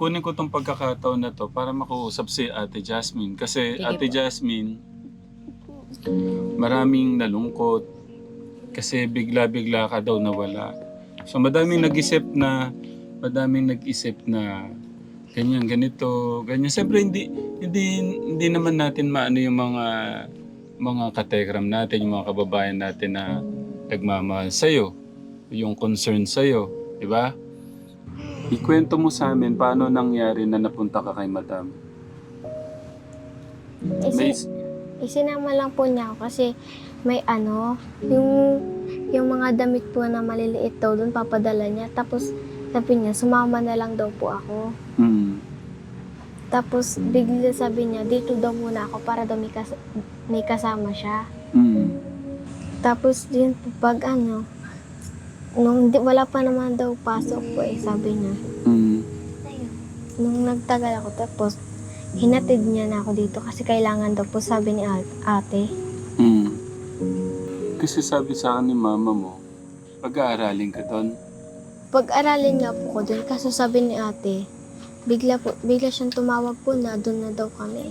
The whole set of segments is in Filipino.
kunin ko tong pagkakataon na to para makausap si Ate Jasmine. Kasi Sige Ate po. Jasmine, maraming nalungkot. Kasi bigla-bigla ka daw nawala. So madaming nag-isip na, madaming nag-isip na ganyan, ganito, ganyan. Siyempre hindi, hindi, hindi naman natin maano yung mga mga kategram natin, yung mga kababayan natin na nagmamahal sa'yo, yung concern sa'yo, di ba? Ikwento mo sa amin paano nangyari na napunta ka kay madam. May, Isi, isinama lang po niya ako kasi may ano, yung, yung mga damit po na maliliit daw doon papadala niya. Tapos sabi niya, sumama na lang daw po ako. mm, Tapos bigla sabi niya, dito daw muna ako para daw may, kas- may kasama siya. mm, Tapos din po pag ano, nung di, wala pa naman daw pasok po eh, sabi niya. mm, Nung nagtagal ako, tapos hinatid niya na ako dito kasi kailangan daw po sabi ni ate. mm. Kasi sabi sa akin ni mama mo, pag-aaralin ka doon. Pag-aralin nga po ko dun, kaso sabi ni ate, bigla po, bigla siyang tumawag po na doon na daw kami.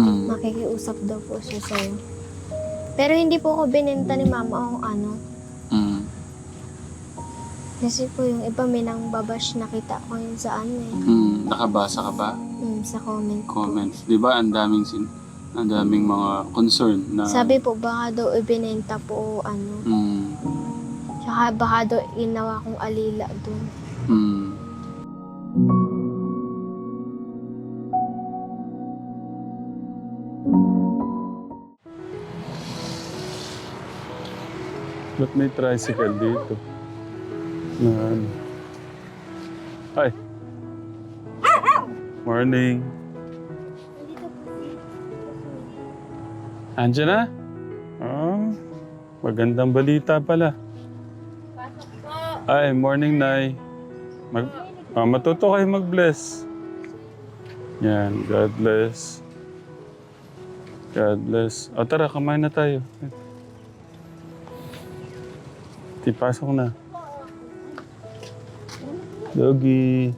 Mm, Makikiusap daw po siya sa'yo. Pero hindi po ako binenta ni mama o ano. Mm, Kasi po yung iba may nang babash nakita ko yun sa ano eh. mm. Nakabasa ka ba? Hmm, sa comment po. Comments. Di ba ang daming sin ang daming mga concern na Sabi po baka daw ibinenta po o ano. mm, Tsaka baka daw ginawa kong alila doon. mm. Ba't may tricycle dito? Na ano? Hi. Morning. Andiyan na? Oh, magandang balita pala. Ay, morning, Nay. Mag, ah, matuto kayo mag-bless. Yan, God bless. God bless. O tara, kumain na tayo. Di, pasok na. Doggy.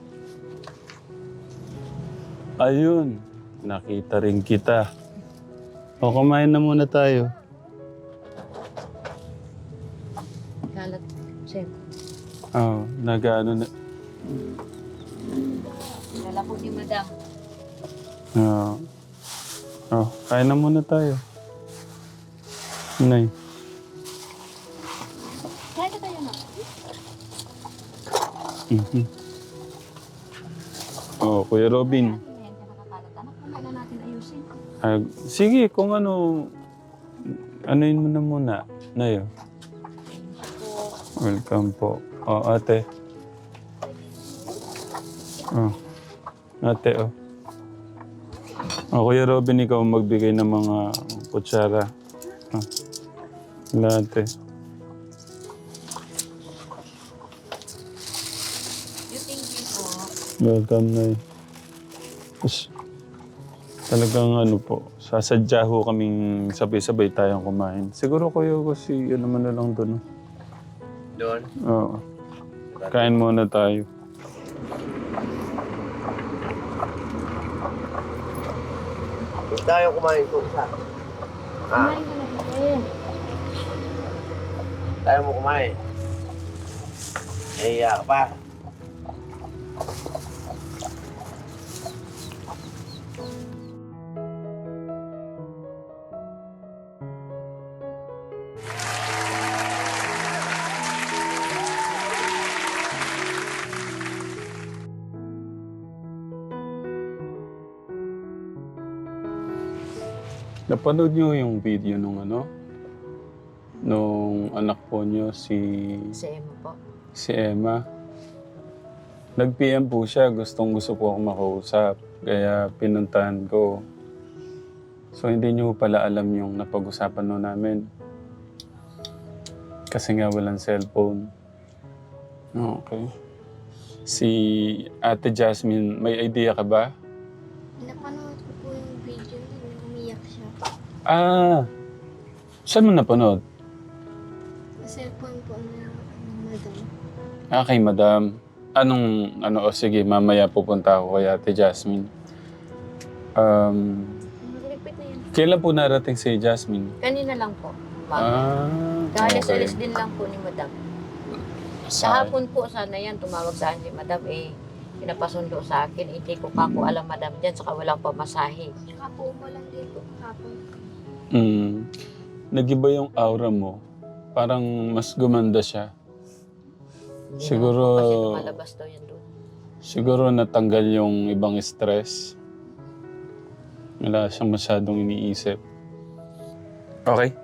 Ayun, nakita rin kita. O, kumain na muna tayo. Kalat, chef. Oh, nag-ano na. Kala po ni madam. Oo. oh, kain na muna tayo. Nay. Mhm. Oh, Kuya Robin. Ayan, ka nakakalat. Anak, na natin ayusin. Ah, sige, kung ano, anuin mo na muna. Nayo. Welcome po. Oh, ate. Oh. Ate, oh. Oh, Kuya Robin, ikaw magbigay ng mga kutsara. Oh. Wala, ate. Welcome, Nay. Tapos, talagang ano po, sasadya ho kaming sabay-sabay tayong kumain. Siguro kuya ko si ano naman na lang doon. Doon. Oo. Kain muna tayo. Huwag tayo kumain ko isa. Ah, tayo mo kumain. Ka pa. Napanood niyo yung video nung ano? Nung anak po niyo si Sa Emma po. si Emma. Nag-PM po siya, gustong gusto po ako makausap. Kaya pinuntahan ko. So hindi niyo pala alam yung napag-usapan no namin. Kasi nga walang cellphone. Okay. Si Ate Jasmine, may idea ka ba? Ah, saan mo napanood? Sa cellphone po na ng madam. Ah, kay Madam. Anong, ano, o sige, mamaya pupunta ako kay Ate Jasmine. Um, na kailan po narating si Jasmine? Kanina lang po. Ma'am. Ah, Kahalis-alis din lang po ni Madam. Sa hapon po, sana yan, tumawag sa akin si Madam, eh, pinapasundo sa akin, hindi ko pa ko alam, Madam, dyan, saka walang pamasahe. Kapo mo lang dito. Kapon. Mm, nag-iba yung aura mo. Parang mas gumanda siya. Hindi Siguro- po Kasi lumalabas daw yan doon. Siguro natanggal yung ibang stress. Wala siyang masyadong iniisip. Okay.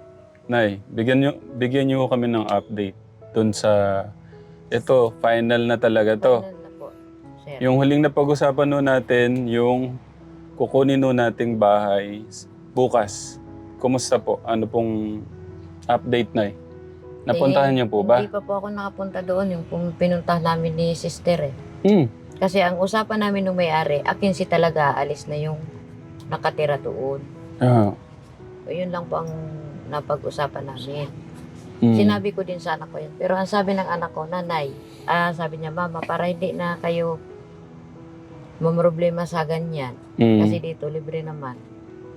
Nay, bigyan niyo bigyan niyo kami ng update dun sa ito, final na talaga to. Final na po, sir. Yung huling na pag-usapan no natin, yung kukunin no nating bahay bukas. Kumusta po? Ano pong update na Napuntahan Eh, niyo po ba? Hindi pa po ako nakapunta doon, yung pum- pinunta namin ni sister eh. Hmm. Kasi ang usapan namin nung may-ari, akin si talaga alis na yung nakatira doon. Ah. Yun lang po ang napag-usapan namin. Hmm. Sinabi ko din sa anak ko yun. Pero ang sabi ng anak ko, nanay, ah, sabi niya, mama, para hindi na kayo mamroblema sa ganyan. Hmm. Kasi dito, libre naman.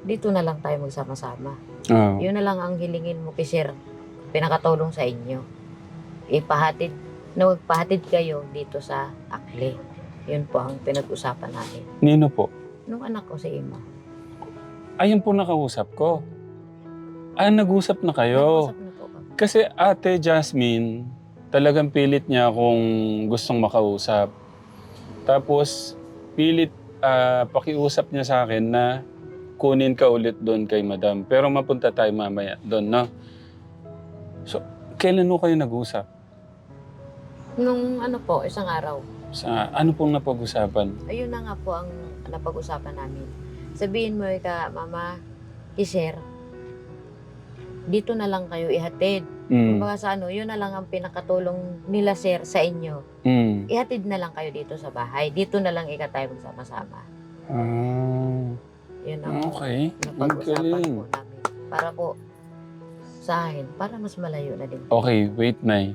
Dito na lang tayo magsama-sama. Ah. Yun na lang ang hilingin mo kay sir. Pinakatulong sa inyo. Ipahatid, na magpahatid kayo dito sa Akle. Yun po ang pinag-usapan natin. Nino po? Nung anak ko si Ima. Ayun po nakausap ko. Ah, nag-usap na kayo. Nag-usap na po kami. Kasi ate Jasmine, talagang pilit niya akong gustong makausap. Tapos, pilit ah, pakiusap niya sa akin na kunin ka ulit doon kay madam. Pero mapunta tayo mamaya doon, no? So, kailan mo kayo nag-usap? Nung ano po, isang araw. Sa, ano pong napag-usapan? Ayun na nga po ang napag-usapan namin. Sabihin mo ka, mama, kay sir, dito na lang kayo ihatid. Mm. Kumbaga sa ano, yun na lang ang pinakatulong nila sir sa inyo. Mm. Ihatid na lang kayo dito sa bahay. Dito na lang ika tayo magsama-sama. Ah, Yun ang okay. Ang napag-usapan galing. po namin. Para po sa akin, para mas malayo na din. Okay, wait na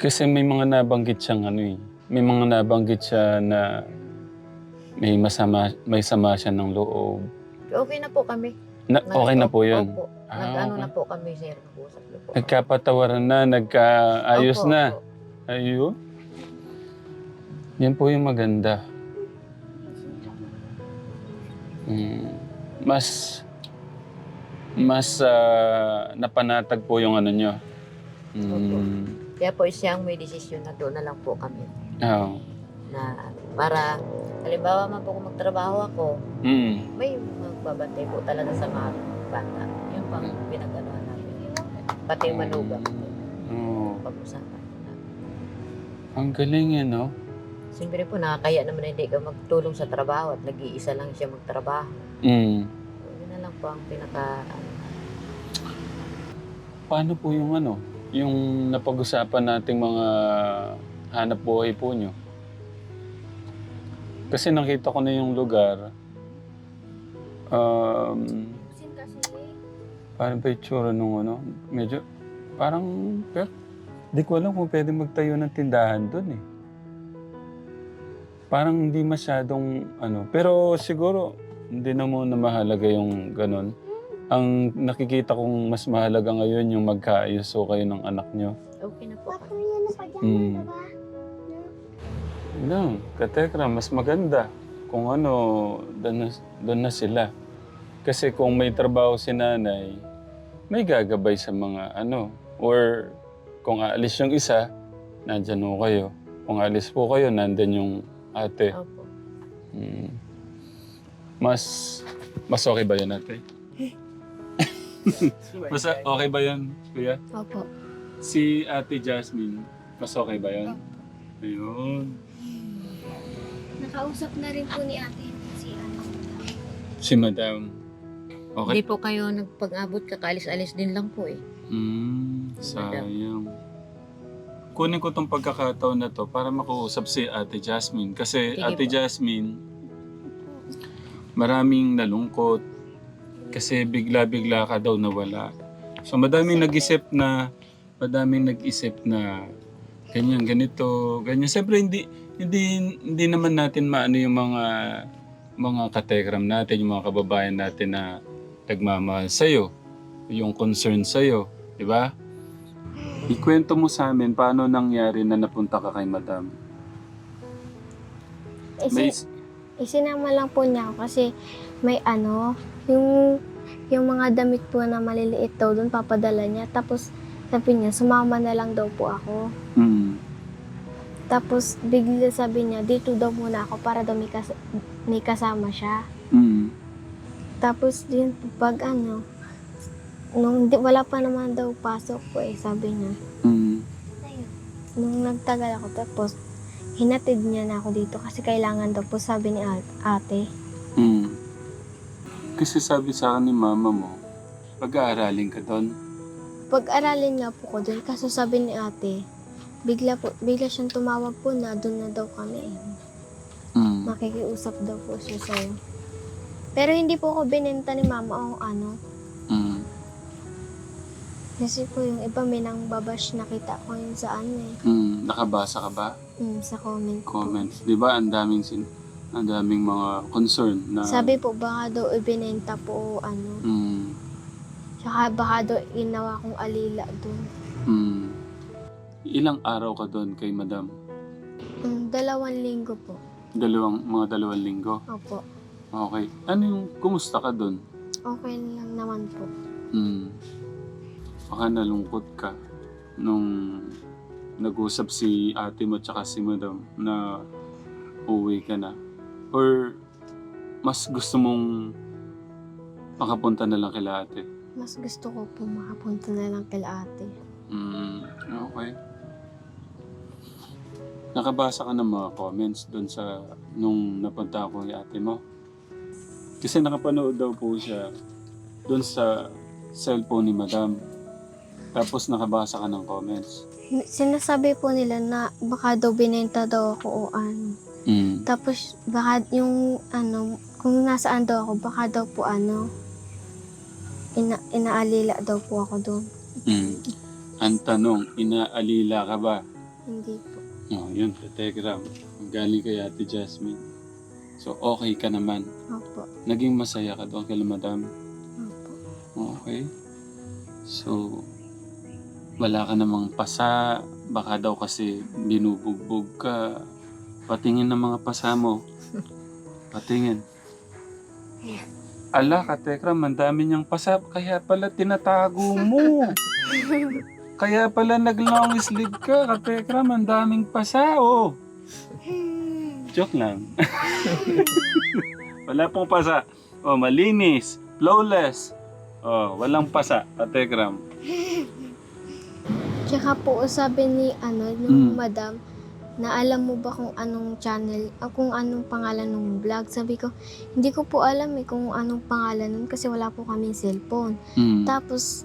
Kasi may mga nabanggit siyang ano eh. May mga nabanggit siya na may masama, may sama siya ng loob. Okay na po kami. Na, okay na po yun. Opo. Ah, Nag-ano okay. na po kami, sir. Nag-usap na po. kami. Nagkapatawaran na, nagkaayos Opo, na. opo. Ayun. Yan po yung maganda. Mm, mas mas ah, napanatag po yung ano nyo. Mm, Kaya po siyang may desisyon na doon na lang po kami. oh. Na para, halimbawa man po kung magtrabaho ako, Mm. may magbabantay po talaga sa mga bata. Yun pang pinag-anoan namin. Pati yung manugang. Oo. Pag-usapan po namin. Ang galing yan, no? Siyempre po, nakakaya naman na hindi ka magtulong sa trabaho at nag-iisa lang siya magtrabaho. Mm. So, yun na lang po ang pinaka... ano, Paano po yung ano? Yung napag-usapan nating mga hanap buhay po nyo? Kasi nakita ko na yung lugar. Um, kasi Paano ba itsura nung ano? Medyo, parang, pero, di ko alam kung pwede magtayo ng tindahan doon eh. Parang hindi masyadong, ano, pero siguro, hindi na muna mahalaga yung ganun. Ang nakikita kong mas mahalaga ngayon yung magkaayos so kayo ng anak nyo. Okay na po Bakit kami. yan na pa dyan? Mm. Diba? No, katekra, mas maganda kung ano, doon na, doon na sila. Kasi kung may trabaho si nanay, may gagabay sa mga ano. Or kung aalis yung isa, nandyan ho kayo. Kung aalis po kayo, nandyan yung ate. Opo. Mm. Mas, mas okay ba yun ate? mas okay ba yun, kuya? Opo. Si ate Jasmine, mas okay ba yun? Ayun. Nakausap na rin po ni ate si ano. Si madam. Hindi Okay. po kayo nagpag-abot, kakaalis-alis din lang po eh. Mm, sayang. Kunin ko tong pagkakataon na to para makausap si Ate Jasmine. Kasi Sige Ate po. Jasmine, maraming nalungkot. Kasi bigla-bigla ka daw nawala. So madaming nag-isip na, madaming nag-isip na ganyan, ganito, ganyan. Siyempre, hindi, hindi, hindi naman natin maano yung mga, mga kategram natin, yung mga kababayan natin na nagmamahal sa'yo, yung concern sa'yo, di ba? Ikwento mo sa amin paano nangyari na napunta ka kay madam. May, Isi, isinama lang po niya ako kasi may ano, yung, yung mga damit po na maliliit daw doon papadala niya. Tapos sabi niya, sumama na lang daw po ako. mm, Tapos bigla sabi niya, dito daw muna ako para daw may, kas- may kasama siya. mm, Tapos din pag ano, nung di, wala pa naman daw pasok po eh, sabi niya. mm, Nung nagtagal ako, tapos hinatid niya na ako dito kasi kailangan daw po sabi ni ate. mm. Kasi sabi sa akin ni mama mo, pag-aaralin ka doon. Pag-aralin nga po ko dun, kaso sabi ni ate, bigla, po, bigla siyang tumawag po na doon na daw kami. eh. Mm, Makikiusap daw po siya sa'yo. Pero hindi po ako binenta ni mama o ano. mm, Kasi po yung iba may nang babash nakita ko yun sa ano eh. mm. Nakabasa ka ba? Mm, sa comment. Comments. Di ba ang daming sin ang daming mga concern na Sabi po baka daw ibinenta po o ano. mm, Tsaka baka daw ginawa kong alila doon. mm. Ilang araw ka doon kay madam? Mm, dalawang linggo po. Dalawang, mga dalawang linggo. Opo. Okay. Ano yung, kumusta ka doon? Okay lang naman po. Mm. Baka nalungkot ka nung nag-usap si ate mo tsaka si madam na uwi ka na. Or mas gusto mong makapunta na lang kila ate? Mas gusto ko po makapunta na lang kila ate. Mm, okay. Nakabasa ka ng mga comments doon sa nung napunta ako kay ate mo. Kasi nakapanood daw po siya doon sa cellphone ni madam. Tapos nakabasa ka ng comments. Sinasabi po nila na baka daw binenta daw ako o ano. Mm. Tapos baka yung ano, kung nasaan daw ako, baka daw po ano, ina inaalila daw po ako doon. Mm. Ang tanong, inaalila ka ba? Hindi po. Oh, yun, Telegram. Galing kay Ate Jasmine. So, okay ka naman. Opo. Naging masaya ka doon kay madam. Opo. Okay. So, wala ka namang pasa. Baka daw kasi binubugbog ka. Patingin ng mga pasa mo. Patingin. Ala ka, Tekram, ang dami niyang pasa. Kaya pala tinatago mo. Kaya pala nag-long sleeve ka, Katekram, ang daming pasa, oh. Joke lang. Wala pong pasa. Oh, malinis, flawless. Oh, walang pasa, Katekram. Tsaka po sabi ni ano, nung Mm. madam, na alam mo ba kung anong channel, o kung anong pangalan ng vlog? Sabi ko, hindi ko po alam eh kung anong pangalan nun kasi wala po kaming cellphone. Mm. Tapos,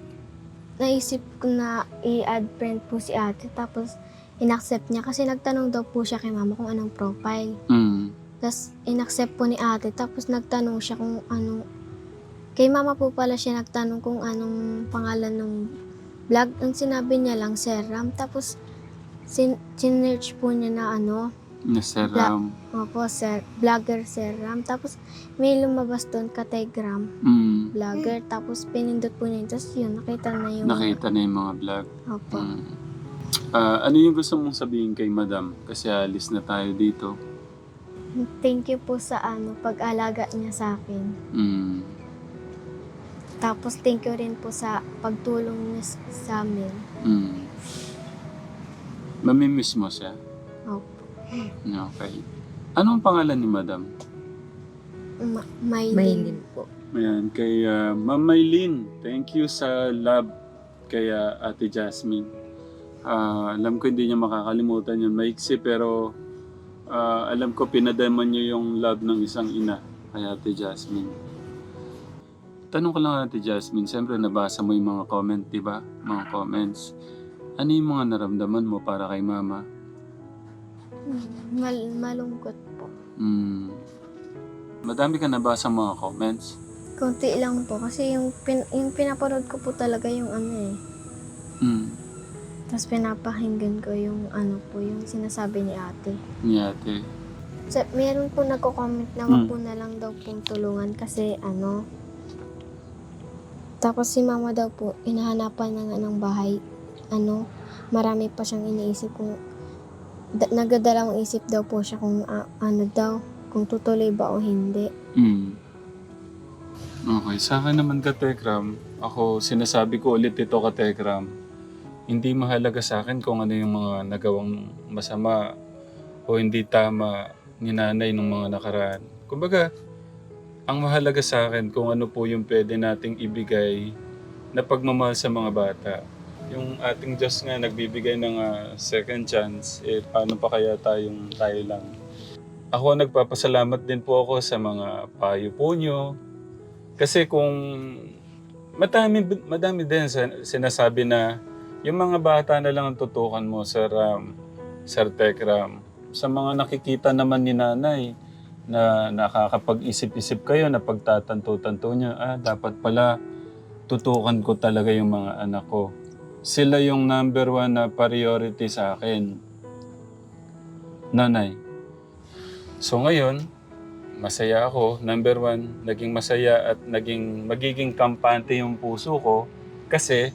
naisip ko na i-add friend po si ate. Tapos, inaccept niya kasi nagtanong daw po siya kay mama kung anong profile. Mm. Tapos, inaccept po ni ate. Tapos, nagtanong siya kung anong... Kay mama po pala siya nagtanong kung anong pangalan ng vlog. Ang sinabi niya lang, Seram. Tapos, sin sinearch po niya na ano, Nasaram. opo, sir, vlogger Seram. Tapos, may lumabas doon, Kategram, Mm. vlogger. Tapos, pinindot po niya. Tapos, yun, nakita na yung... Nakita na yung mga vlog. Opo. Mm. Ah, ano yung gusto mong sabihin kay madam? Kasi alis na tayo dito. Thank you po sa ano, pag-alaga niya sa akin. Mm. Tapos, thank you rin po sa pagtulong niya s- sa amin. Mm. Mamimiss mo siya? Opo. Okay. Anong pangalan ni madam? Ma- Maylin. Maylin po. Ayan, kay uh, Ma'am Maylin, thank you sa love kay ah, Ate Jasmine. Ah, alam ko hindi niya makakalimutan yun. Maiksi pero ah, alam ko pinadaman niyo yung love ng isang ina kay Ate Jasmine. Tanong ko lang Ate Jasmine, siyempre nabasa mo yung mga comment, di ba? Mga comments. Ano yung mga naramdaman mo para kay Mama? Mal- malungkot po. Hmm. Madami ka nabasa mga comments. Konti lang po. Kasi yung, pin- yung pinapanood ko po talaga yung ano eh. Hmm. Tapos pinapahinggan ko yung ano po, yung sinasabi ni ate. Ni ate. So, meron po nagko-comment na wag Hmm. po na lang daw pong tulungan kasi ano. Tapos si mama daw po, inahanapan na nga ng bahay. Ano, marami pa siyang iniisip kung da, nagdadalawang isip daw po siya kung ah, ano daw, kung tutuloy ba o hindi. Mm. Okay, sa akin naman ka Tekram, ako sinasabi ko ulit ito ka Tekram, hindi mahalaga sa akin kung ano yung mga nagawang masama o hindi tama ni nanay nung mga nakaraan. Kumbaga, ang mahalaga sa akin kung ano po yung pwede nating ibigay na pagmamahal sa mga bata. Yung ating Diyos nga nagbibigay ng ah, second chance, eh paano pa kaya tayong tayo lang? Ako nagpapasalamat din po ako sa mga payo po nyo. Kasi kung madami, madami din sa- sinasabi na yung mga bata na lang ang tutukan mo, Sir, um, Sir Tekram. Sa mga nakikita naman ni nanay na nakakapag-isip-isip kayo na pagtatanto-tanto niya, ah, dapat pala tutukan ko talaga yung mga anak ko. Sila yung number one na priority sa akin. Nanay. So ngayon, masaya ako. Number one, naging masaya at naging magiging kampante yung puso ko kasi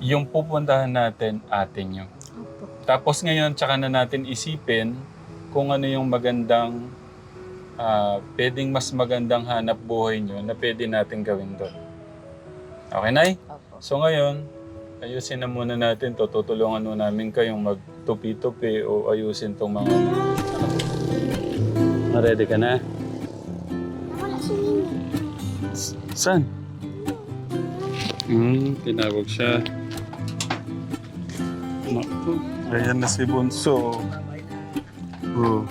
yung pupuntahan natin atin. Opo. Tapos ngayon, tsaka na natin isipin kung ano yung magandang, ah, pwedeng mas magandang hanap buhay nyo na pwede natin gawin doon. Okay, Nay? Opo. So ngayon, ayusin na muna natin to. Tutulungan mo namin kayong magtupi-tupi o ayusin tong mga... Ready ka na? Saan? Hmm, tinawag siya. Ayan na si Bunso. Oh.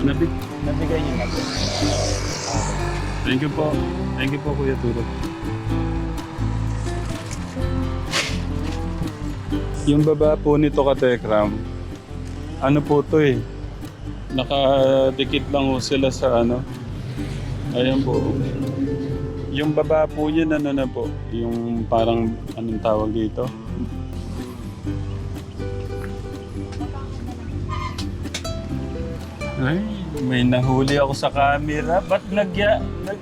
Nabig nabigay niyo na po. Thank you po. Thank you po, Kuya Turo. Yung baba po nito ka Tekram, ano po to eh, nakadikit lang ho sila sa ano. Ayan po. Yung baba po yun, ano na po, yung parang, anong tawag dito? Ay, may nahuli ako sa camera. Ba't nagya... Nag,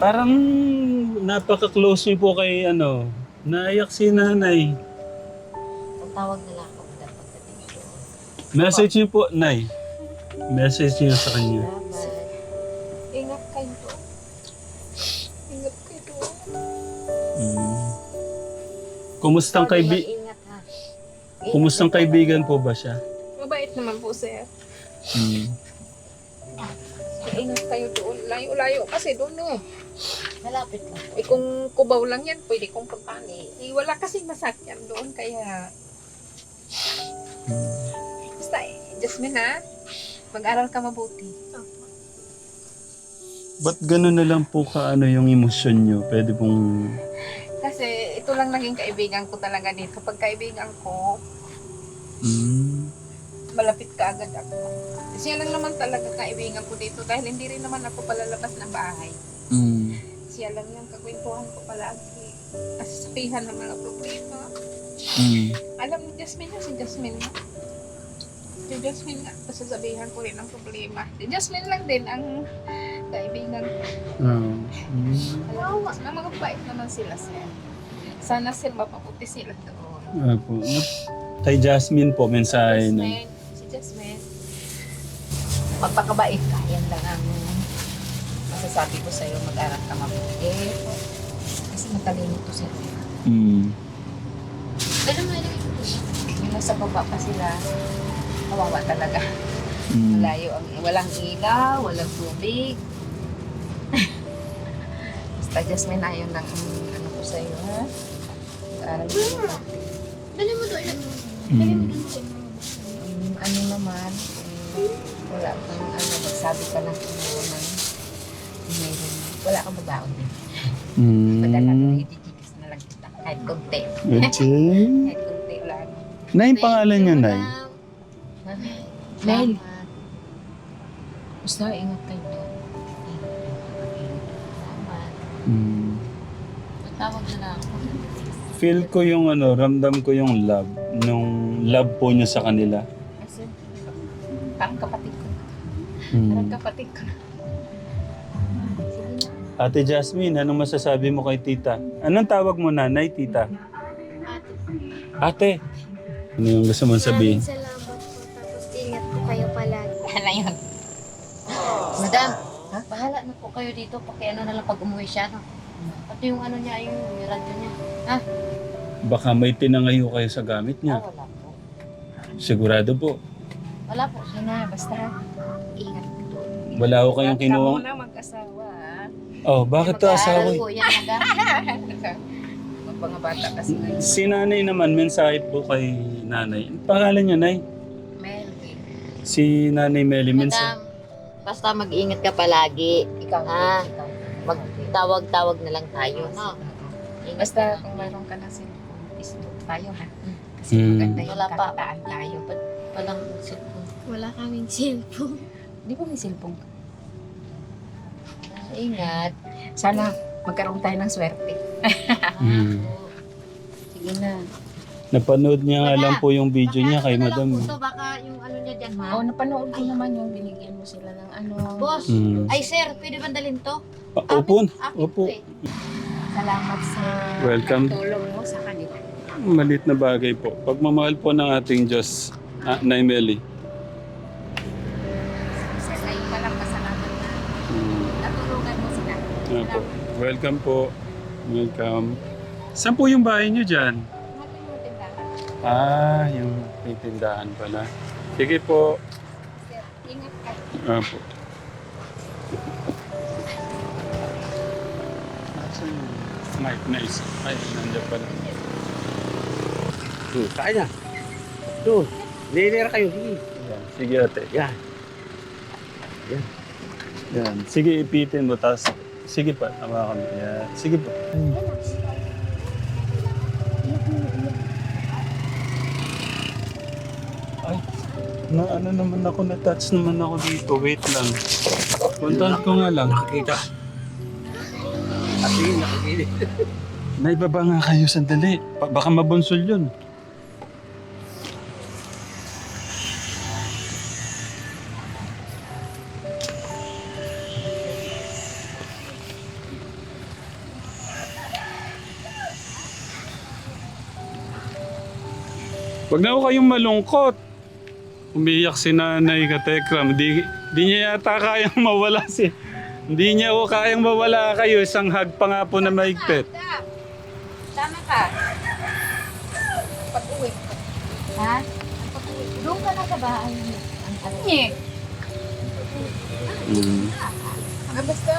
parang napaka-close niyo po kay ano. Naiyak si nanay. Tawag na lang ako dapat pagdating ko. Message niyo po, Nay. Message niyo sa kanya. Salamat. Ingat kayo po. Ingat kayo po. Mm. Kumustang, kaibi Ingat ha. Kumustang kaibigan po ba siya? Mabait naman po, sir. Mm. Ingat kayo doon. Layo-layo kasi doon eh. Malapit lang. Eh kung kubaw lang yan, pwede kong puntahan eh. eh wala kasing masakyan doon, kaya... Basta Jasmine ha, mag-aral ka mabuti. Ba't gano'n na lang po ka ano yung emosyon niyo? Pwede pong... Kasi ito lang naging kaibigan ko talaga dito. Pag kaibigan ko, Mm. malapit ka agad ako. Siya lang naman talaga kaibigan ko dito dahil hindi rin naman ako palalabas ng bahay. Mm. Siya lang yung kakwentuhan ko palagi. Kasi sabihan naman ang problema. Mm. Alam ni Jasmine na si Jasmine na. Si Jasmine nga, sasabihan ko rin ang problema. Si Jasmine lang din ang kaibigan ko. Oh. Mm. Alam mo, naman sila sir. Sana sir, mapaputi sila doon. Apo. Kay Jasmine po, mensahe na. Jasmine, si Jasmine. Magpakabait ka. Yan lang ang masasabi ko sa'yo. Mag-aral ka mabuti. Kasi matalino to sila. Mm. Nasa baba pa sila, kawawa talaga. Mm. Malayo ang, walang ilaw, walang tubig. Basta Jasmine, ayun lang ang ano ko sa'yo, ha? Mag-aral ka mabuti. Mm. Yung ano naman, eh, wala kang ano, magsabi ka lang kung ano ng mayroon wala kang magbaon din. Padala Mm. na itititis na lang kita. Kahit konti. Okay. Kahit konti Nay, pangalan niyo, Nay? Nel. Basta ingat kayo. Mm. Tawag na lang ako. Feel ko yung ano, ramdam ko yung love. Nung love po niyo sa kanila. Kasi, parang kapatid ko. Parang Mm. kapatid ko. Ate Jasmine, anong masasabi mo kay tita? Anong tawag mo nanay, tita? Ate. Ano yung gusto mong sabihin? Maraming salamat po. Tapos ingat po kayo palagi. Ano yun? Madam, bahala na po kayo dito. Pakiano na lang pag umuwi siya. No? Pati yung ano niya, yung radyo niya. Baka may tinangayo kayo sa gamit Ah, niya. wala po. Sigurado po. Wala po. Siya na, basta Ingat po. Wala ko kayong Ka kinuha. muna mag-asawa. ah. Oh, bakit to asawa? Mag-aaral po yan, madam. Mga bata kasi ngayon. Si nanay naman, mensahe po kay nanay. Pangalan niya, nay? Melvin. Si nanay mensahe. Madam, basta mag-ingat ka palagi. Ikaw. Ah. ikaw. Magtawag-tawag na lang tayo, no? Ingat Basta ka. kung mayroon ka ng cellphone, Facebook tayo ha. Kasi Mm. maganda yung Wala pa. tayo. Ba't walang cellphone? Wala kaming cellphone. Di ba may cellphone ka? Ingat. Sana magkaroon tayo ng swerte. Mm. Sige na. Napanood niya nga Wala. lang po yung video niya kay Baka ano na lang madam. po to, baka yung ano niya dyan, ha? Oo, napanood ko naman yung binigyan mo sila ng ano. Boss, Mm. ay sir, pwede ba dalhin to? Ah, Opo, Akin opo. eh. Salamat sa Welcome. tulong mo sa kanila. Malit na bagay po. Pagmamahal po ng ating Diyos, ah, Nay Melly. Sa sa'yo pa lang pasalamat na Mm. natulungan mo sila. Ano po. Welcome po. Welcome. Saan po yung bahay niyo dyan? Ah, yung may tindahan pala. Sige po. Sir, ingat ka. Ah po. Nasaan yung mic na isa? Ay, nandiyan pala. Hmm, kain na. Doon. Nilera kayo. Sige. Yan. Sige ate. Yan. Yan. Sige, ipitin mo. Tapos, sige pa. Tama kami. Yan. Sige pa. Ay. Na ano naman ako, na-touch naman ako dito. Wait lang. Puntahan ko nga lang. Nakakita. Yun, nakakita. Naibaba nga kayo sandali. Pa- baka mabunsol yun. Huwag na ako kayong malungkot. Umiyak si nanay ka, Tekram. Di, di niya yata kayang mawala si... Hindi niya ako kayang mawala kayo. Isang hug pa nga po na maigpit. Tama ka. Pag-uwi. Ha? Pag-uwi. Doon ka na sa bahay. Ang ano niya? Mm. Ah, basta,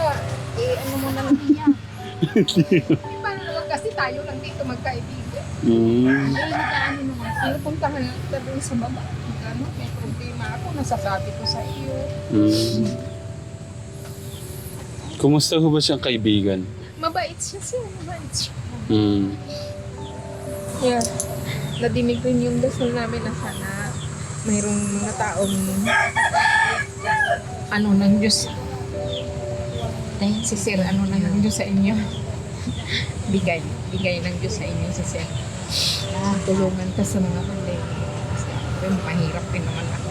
eh, ano mo na lang niya. Paano naman kasi tayo lang dito magkaibigan. Mm. Eh, nag-ano naman. Pinupuntahan kita doon sa baba. Ano, may problema ako. Nasasabi ko sa iyo. Mm. Kumusta ho ba siyang kaibigan? Mabait siya siya. Mabait siya. Mm. Yeah. Nadinig rin yung dasal namin na sana mayroong mga taong ano ng Diyos. Dahil si Sir, ano na ng Diyos sa inyo. bigay. Bigay ng Diyos sa inyo si Sir. Ah, tulungan ka sa mga pandemya. Rin, mahirap din naman ako.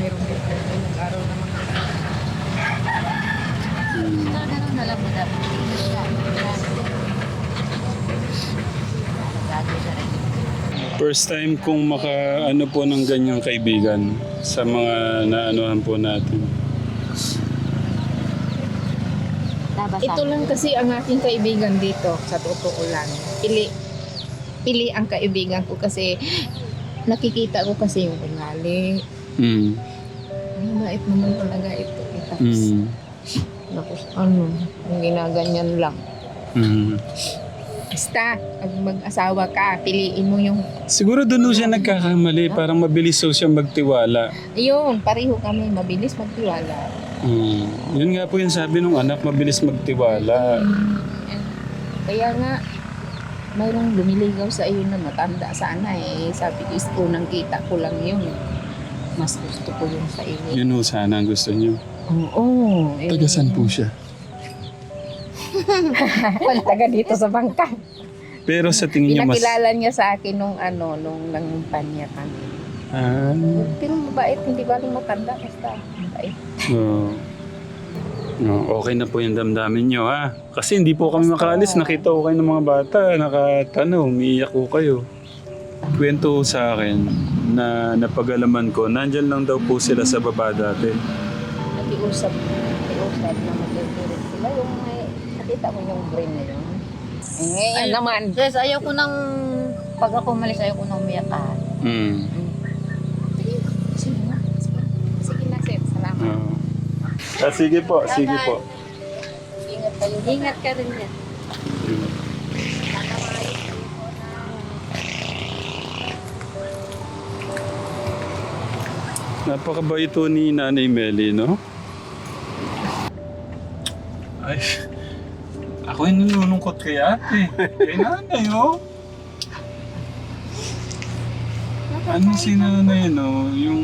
Mayroon din ako nag-aral na mga Mm. Ito, ganun na lang, siya. Lagi siya rin. First time kong maka ano po ng ganyang kaibigan sa mga naanuhan po natin. Ito lang kasi ang aking kaibigan dito, sa totoo lang. Pili, pili ang kaibigan ko kasi nakikita ko kasi yung ugali. Mm. Mabait naman talaga ito. eh. Tapos, Mm. tapos ano, yung ginaganyan lang. Mm. Basta, pag mag-asawa ka, piliin mo yung, Siguro doon siya nagkakamali. Parang mabilis ho siya magtiwala. yun, pareho kami, mabilis magtiwala. Mm. Yun nga po yung sabi nung anak, mabilis magtiwala. And kaya nga, mayroong lumiligaw sa iyo na matanda sana eh. Sabi ko, is unang kita ko lang yun. Mas gusto ko yun sa iyo. Yun ho sana ang gusto niyo. Oo. eh, Tagasan po siya. Wala taga dito sa bangka. Pero sa tingin niyo mas... Pinakilala niya sa akin nung ano, nung nangumpanya kami. Ah, Pero mabait, hindi ba matanda, basta mabait. oo. No, okay na po yung damdamin niyo ha. Kasi hindi po kami makaalis. Nakita ko kayo ng mga bata. Nakatanong, umiiyak ko kayo. Kwento ko sa akin na napagalaman ko, nandyan lang daw po sila sa baba dati. Nakiusap, nakiusap na magkakaroon sila. Yung may, nakita mo yung brain na yun. Eh, ngayon Ay- naman. Guys, ayaw ko nang, pag ako umalis, ayaw ko nang umiyak ah. Mm. Sige na, sige. Sige na, sir. Salamat. Oo. Ah, sige po, sige po. Ingat kayo. Ingat ka rin yan. Napakabait po ni Nanay Meli, no? Ay, ako yung nalulungkot kay ate. Kay nanay, oh. Ano si nanay, no? Yung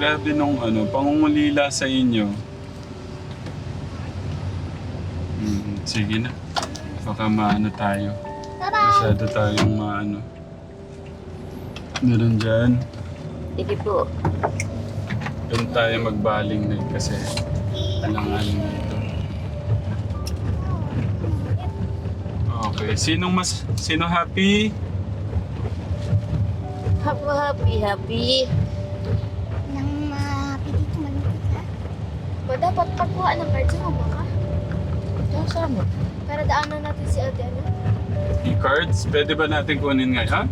grabe nung ano, pangungulila sa inyo. Hmm, sige na. Baka maano tayo. Masyado tayong maano. Meron dyan. Sige po. Doon tayo magbaling na kasi alanganin dito. Okay, sinong mas sino happy? Happy, happy, happy. Nang mapili ko malupit ka. Ba, dapat pagkuha ng card sa mama Yung sama. Para daanan natin si ate ano. E-cards? Pwede ba natin kunin ngayon?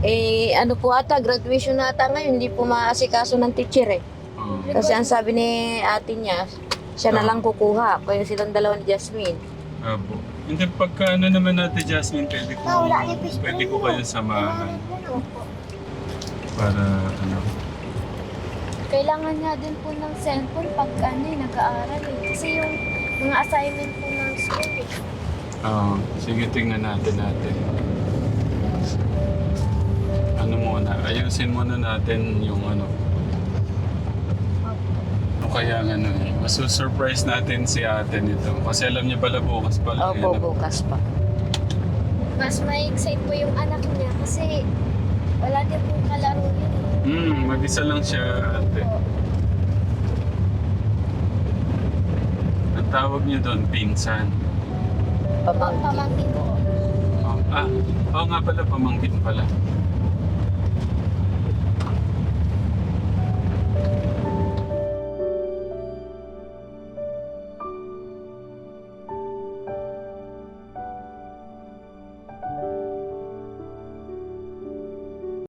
Eh, ano po ata, graduation na ata ngayon, hindi po maasikaso ng teacher eh. Oh. Kasi ang sabi ni ate niya, siya na lang kukuha. Kaya silang dalawa ni Jasmine. Abo. Hindi, pagka ano naman natin, Jasmine, pwede ko, Ah, wala niya fish pwede ko kayo samahan para ano. Kailangan nga din po ng cellphone pag ano eh, nag-aaral eh. Kasi yung mga assignment po ng school eh. Oo. sige, tingnan natin natin. Ano muna, ayusin muna natin yung ano. Ano kaya ang ano eh, masusurprise natin si ate nito. Kasi alam niya pala bukas pala. Opo, yan. bukas pa. Mas may excite po yung anak niya kasi wala din po kalaro yun eh. Hmm, mag-isa lang siya ate. Ang tawag niyo doon, pinsan. Pamangkin. Pamangkin ko. Oh, ah, oo nga pala, pamangkin pala.